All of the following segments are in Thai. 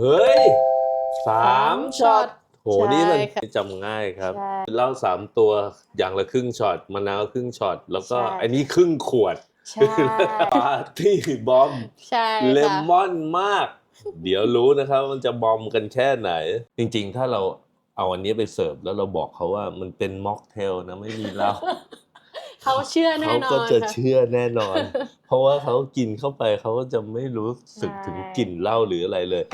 เฮ้ยสามช็อตโหใช่นี่มันค่ะจำง่ายครับใช่เหล้าสามตัวอย่างละครึ่งช็อตมะนาวครึ่งช็อตแล้วก็ใช่อันนี้ครึ่งขวดใช่ปาร์ตี้บอมใช่เลค่ะมอนมาก เดี๋ยวรู้นะครับมันจะบอมกันแค่ไหน จริงๆ ถ้าเราเอาอันนี้ไปเสิร์ฟแล้วเราบอกเขาว่ามันเป็นม็อกเทลนะไม่มีเหล้า เขาเชื่อแน่เขานอนก็จะค่เชื่อแน่นอน เพราะว่าเขากินเข้าไปเขาก็จะไม่รู้สึกใช่ถึงกลิ่นเหล้าหรืออะไรเลย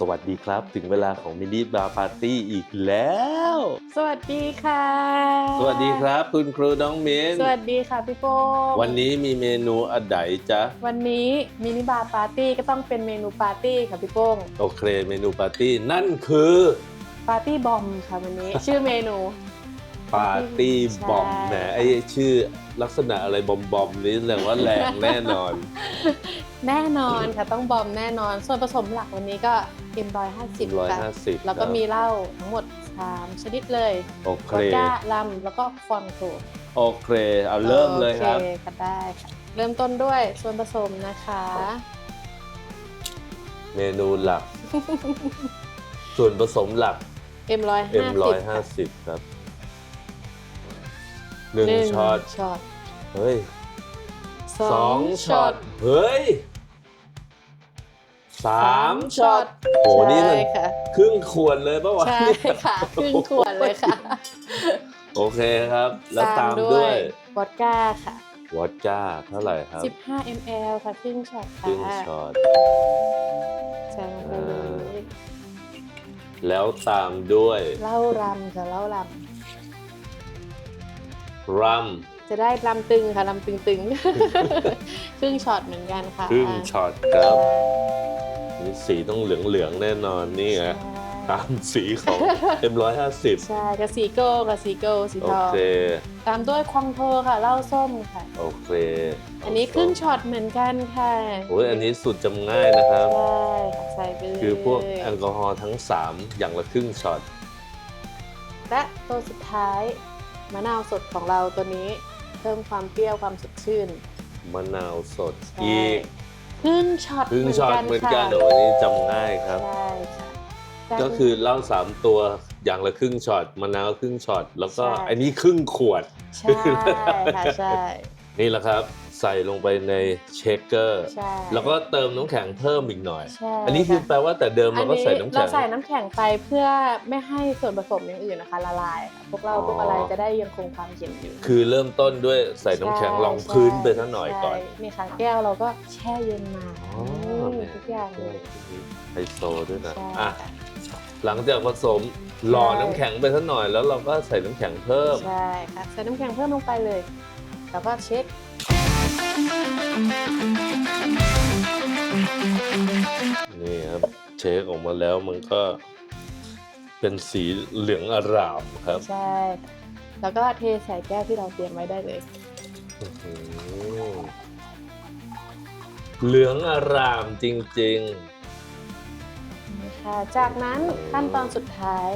สวัสดีครับ ถึงเวลาของมินิบาร์ปาร์ตี้อีกแล้ว สวัสดีค่ะ สวัสดีครับ คุณครูน้องเมน สวัสดีค่ะพี่โป้งวันนี้มีเมนูอะไรจ๊ะ วันนี้มินิบาร์ปาร์ตี้ก็ต้องเป็นเมนูปาร์ตี้ค่ะพี่โป้งโอเคเมนูปาร์ตี้นั่นคือ ปาร์ตี้บอมค่ะวันนี้ ชื่อเมนู ปาร์ตี้ใช่บอมแหมไอ้ชื่อลักษณะอะไรบอมบอมๆนี้แสดงว่าแรงแน่นอน แน่นอนค่ะต้องบอมแน่นอน ส่วนผสมหลักวันนี้ก็เอ็มร้อยห้าสิบค่ะ150แล้วก็มีเหล้าทั้งหมด3ชนิดเลยโอเควอดก้าลัมแล้วก็ฟอนโกโอเคเอาเริ่มเลยครับโอเคค่ะได้ค่ะเริ่มต้นด้วยส่วนผสมนะคะ เมนูหลัก ส่วนผสมหลัก M ร้อย M ห้าสิบ150 ครับ หนึ่งช็อตช็อตเฮ้ยสสอองงช็อตเฮ้ยสามช็อตโหนี่มันใช่ค่ะครึ่งขวดเลยปะวะใช่เนี่ยค่ะครึ่งขวดเลยค่ะ โอเคครับ แล้วตามด้วยวอดก้าค่ะวอดก้าเท่าไหร่ครับ 15 ml ค่ะครึ่งช็อตคค่ะรึ่งช็อตใส่ลงไปเลยแล้วตามด้วยเหล้ารำค่ะเหล้าร รัมำจะได้ลำตึงค่ะลำตึงตึงๆ ครึ่งช็อตเหมือนกันค่ะครึ่งช็อตครับนี่สีต้องเหลืองๆแน่นอนนี่ไงใช่ตามสีของ M150 ใช่กับสีโก้กับสีโก้สีโอทองเค ตามด้วยควองโทค่ะเหล้าส้มค่ะ โอเคอันนี้ครึ่งช็อตเหมือนกันค่ะโอ้ยอันนี้สุดจำง่ายนะครับ ใช่ค่ะใส่ไปเลยคือพวกแอลกอฮอล์ทั้ง 3 อย่างละครึ่งช็อต และตัวสุดท้าย มะนาวสดของเราตัวนี้เพิ่มความเปรี้ยวความสดชื่นมะนาวสดใช่อีกครึ่งช็อตครึ่งช็อตเหมือนกันค่ะโอ้ยอันนี้จำง่ายครับใช่ค่ะก็คือเหล้าสามตัวอย่างละครึ่งช็อตมะนาวครึ่งช็อตแล้วก็ใช่อันนี้ครึ่งขวดใช่ค่ะใช่นี่แหละครับ ใส่ลงไปในเชคเกอร์ ใช่แล้วก็เติมน้ำแข็งเพิ่มอีกหน่อย ใช่อันนี้คือแปลว่าแต่เดิมเราก็ใส่น้ำเราแข็งใส่น้ำแข็งไปเพื่อไม่ให้ส่วนผสมอย่างอื่นนะคะ ละลายค่ะพวกเราอ๋อ พวกอะไรจะได้ยังคงความเย็นอยู่คือเริ่มต้นด้วยใส่น้ำแข็งรองพื้นไปสักหน่อยก่อน ใช่นี่ค่ะแก้วเราก็แช่เย็นมาอ๋อนี่ทุกอย่างเลยไฮโซด้วยนะใช่อะ ค่ะ หลังจากผสมหล่อใช่ น้ำแข็งไปสักหน่อยแล้วเราก็ใส่น้ำแข็งเพิ่ม ใช่ค่ะใส่น้ำแข็งเพิ่มลงไปเลย แล้วก็เช็ค นี่ครับเช็คออกมาแล้วมันก็เป็นสีเหลืองอร่ามครับใช่ค่ะแล้วก็เทใส่แก้วที่เราเตรียมไว้ได้เลย อื้อหือเหลืองอร่ามจริงนี่ค่ะ จากนั้นขั้นตอนสุดท้าย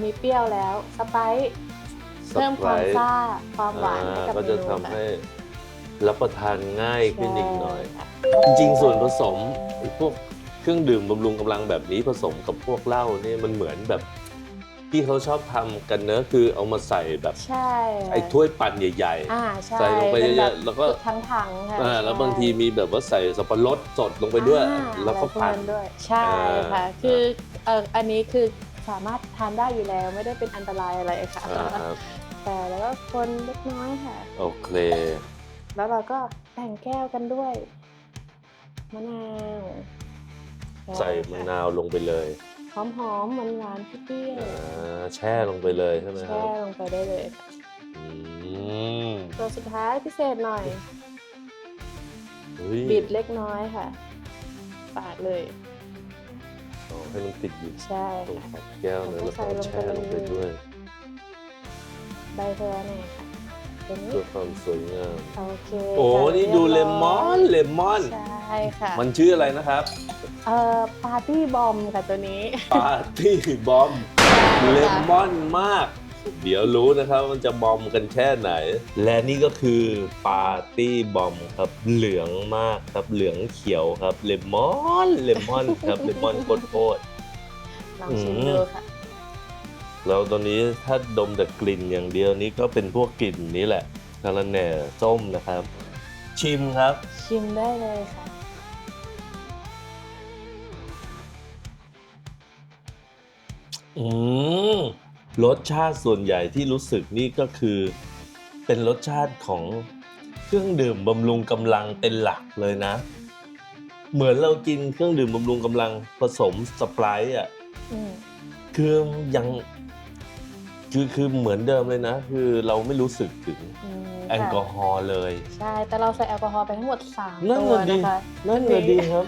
มีเปรี้ยวแล้ว สไปซ์ๆเพิ่มความสไปซ์ซ่า ความหวานให้กับก็เมจะนูทำค่ะให้ รับประทานง่ายขึ้นอีกหน่อยใช่ค่ะจริงๆส่วนผสมไอ้พวกเครื่องดื่มบำรุงกำลังแบบนี้ผสมกับพวกเหล้านี่มันเหมือนแบบที่เขาชอบทำกันเนอะคือเอามาใส่แบบใช่ค่ะไอ้ถ้วยปั่นใหญ่อ่าใช่ใส่ลงไปนเยแบอะบๆแล้วก็ทั้งถังค่ะๆอ่าแล้วใช่บางทีมีแบบว่าใส่สับปะรดสดลงไปด้วยอ่าแล้วก็อะไรพวปั่นนั้นด้วยใช่อ่าค่ะคือเอออันนี้คือสามารถทานได้อยู่แล้วไม่ได้เป็นอันตรายอะไรค่ะอ่าครับแต่แล้วก็คนเล็กน้อยค่ะ โอเค แล้วเราก็แต่งแก้วกันด้วยมะนาวใส่มะนาวลงไปเลย หอมหอมหวานหวานๆเปรี้ยวอ่าแช่ลงไปเลยใช่ไหมๆครัแช่บลงไปได้เลยค่ะอืมตัวสุดท้ายพิเศษหน่อยเฮ้ยบีบเล็กน้อยค่ะ ปาดเลยอ๋อให้มันติดอยู่ใช่ตรงค่ะขอบแก้วเลยแล้วก็แช่ลงไปด้วยใบเทอร์เนี่ยค่ะ ตัวนี้ เพื่อความสวยงาม โอเคโอ้ค่ะนี่ดูเลรียบร้มอนเลมอน ใช่ค่ะมันชื่ออะไรนะครับเอ่อปาร์ตี้บอมค่ะตัวนี้ ปาร์ตี้บอมเลมอนมาก เดี๋ยวรู้นะครับมันจะบอมกันแค่ไหน และนี่ก็คือปาร์ตี้บอมครับเหลืองมากครับเหลืองเขียวครับเลมอนเลมอนครับเลมอนโคตรลองชิมดูค่ะๆ แล้วตอนนี้ถ้าดมแต่กลิ่นอย่างเดียวนี้ก็เป็นพวกกลิ่นนี้แหละคาราแหน่ส้มนะครับ ชิมครับ ชิมได้เลยค่ะ อืมรสชาติส่วนใหญ่ที่รู้สึกนี่ก็คือ เป็นรสชาติของเครื่องดื่มบำรุงกำลังเป็นหลักเลยนะ เหมือนเรากินเครื่องดื่มบำรุงกำลังผสมสไปร์อะอืมคือยัง คือคือเหมือนเดิมเลยนะ คือเราไม่รู้สึกถึงอืมแอลกอค่ะฮอล์เลย ใช่ แต่เราใส่แอลกอฮอล์ไปทั้งหมด3นั่นตัวน่ะดิ นะคะ นั่นเลยดีครับ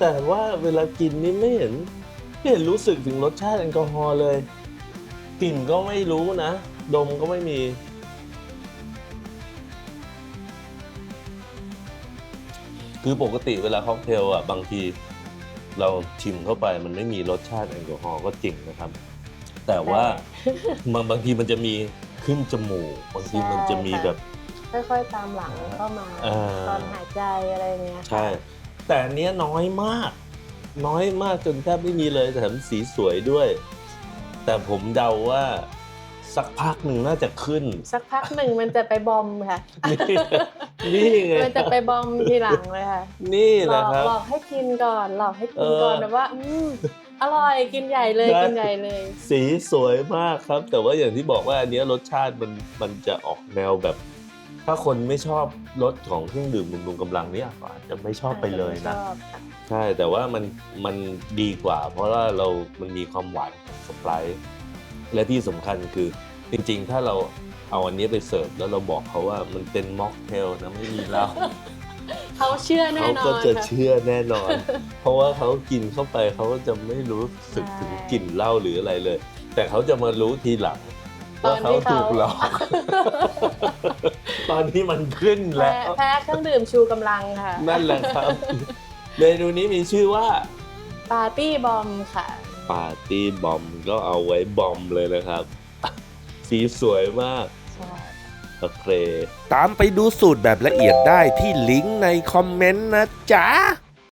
แต่ว่าเวลากินนี่ไม่เห็นไม่เห็นรู้สึกถึงรสชาติแอลกอฮอล์เลยกลิ่นก็ไม่รู้นะ ดมก็ไม่มี คือปกติเวลาค็อกเทลอะบางที เราชิมเข้าไปมันไม่มีรสชาติแอลกอฮอล์ก็จริงนะครับ แต่ว่าบางบางทีมันจะมีขึ้นจมูกบางทีมันจะมีแบบ ค่อยๆตามหลังเข้ามาอ่าตอนหายใจอะไรเงี้ยค่ะใช่ แต่อันเนี้ยน้อยมาก น้อยมากจนแทบไม่มีเลยแถมสีสวยด้วย แต่ผมเดาว่าสักพักหนึ่งน่าจะขึ้น สักพักหนึ่งมันจะไปบอมค่ะ นี่นี่ไงมันจะไปบอมทีหลังเลยค่ะนี่หแหลละอกครับ หลอกให้กินก่อนหลอกให้กินเออก่อนแบบว่าอืม อร่อยกินใหญ่เลยได้กินใหญ่เลยสีสวยมากครับ แต่ว่าอย่างที่บอกว่าอันเนี้ยรสชาติมันมันจะออกแนวแบบ ถ้าคนไม่ชอบรสของเครื่องดื่มบำรุงกำลังเนี่ยก็อาจจะไม่ชอบไปเลยนะ ชอบค่ะใช่แต่ว่ามันมันดีกว่า เพราะว่าเรา มันมีความหวานของสไปร์และที่สำคัญคือจริงๆ ถ้าเราเอาอันนี้ไปเสิร์ฟแล้วเราบอกเขาว่ามันเป็นม็อกเทลนะไม่มีเหล้า เขาเชื่อแน่เขานอนก็จะค่ะ เชื่อแน่นอน เพราะว่าเขากินเข้าไปเขาก็จะไม่รู้สึกใช่ถึงกลิ่นเหล้าหรืออะไรเลย แต่เขาจะมารู้ทีหลังตอว่านเขาที่เขา ถูกหลอก ตอนที่มันขึ้นแพ้แล้ว แพ้เครื่องดื่มชูกำลังค่ะ นั่นแหละครับ เมนูนี้มีชื่อว่าปาร์ตี้บอมค่ะ ปาร์ตี้บอมก็เอาไว้บอมเลยนะครับ สีสวยมากใช่ โอเค ตามไปดูสูตรแบบละเอียดได้ที่ลิงก์ในคอมเมนต์นะจ๊ะ